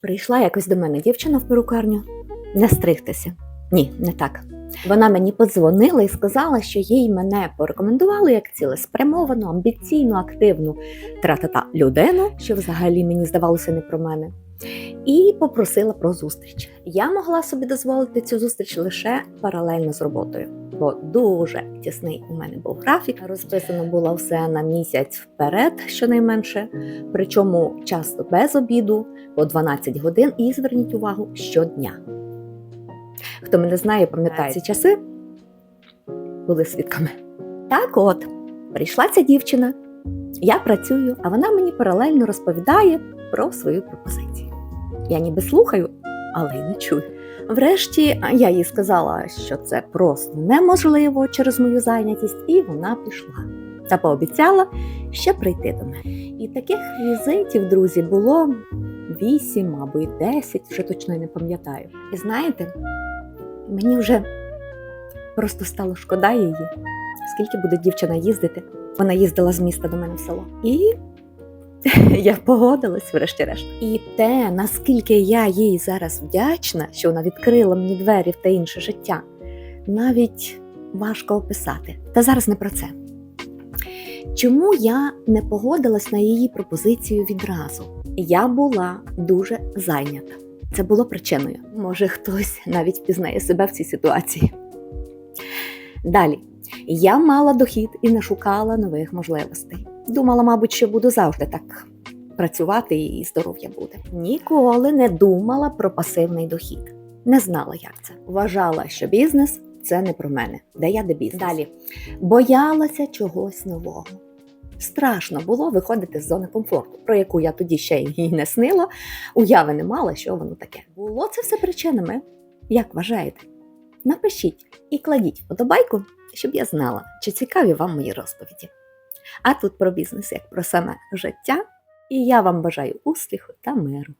Прийшла якось до мене дівчина в перукарню не стригтися. Ні, не так. Вона мені подзвонила і сказала, що їй мене порекомендували як цілеспрямовану, амбіційну, активну тра-та-та людину, що взагалі мені здавалося не про мене. І попросила про зустріч. Я могла собі дозволити цю зустріч лише паралельно з роботою, бо дуже тісний у мене був графік. Розписано було все на місяць вперед, щонайменше, причому часто без обіду, по 12 годин. І зверніть увагу щодня. Хто мене знає, пам'ятає ці часи, були свідками. Так от, прийшла ця дівчина, я працюю, а вона мені паралельно розповідає про свою пропозицію. Я ніби слухаю, але й не чую. Врешті я їй сказала, що це просто неможливо через мою зайнятість, і вона пішла. Та пообіцяла ще прийти до мене. І таких візитів, друзі, було вісім або й десять, вже точно не пам'ятаю. І знаєте, мені вже просто стало шкода її, скільки буде дівчина їздити. Вона їздила з міста до мене в село. І я погодилась, врешті-решт. І те, наскільки я їй зараз вдячна, що вона відкрила мені двері в те інше життя, навіть важко описати. Та зараз не про це. Чому я не погодилась на її пропозицію відразу? Я була дуже зайнята. Це було причиною. Може, хтось навіть впізнає себе в цій ситуації. Далі, я мала дохід і не шукала нових можливостей. Думала, мабуть, що буду завжди так працювати і здоров'я буде. Ніколи не думала про пасивний дохід. Не знала, як це. Вважала, що бізнес це не про мене, де я де бізнес. Далі боялася чогось нового. Страшно було виходити з зони комфорту, про яку я тоді ще й не снила, уяви не мала, що воно таке. Було це все причинами. Як вважаєте? Напишіть і кладіть вподобайку, щоб я знала, чи цікаві вам мої розповіді. А тут про бізнес як про саме життя, і я вам бажаю успіху та миру.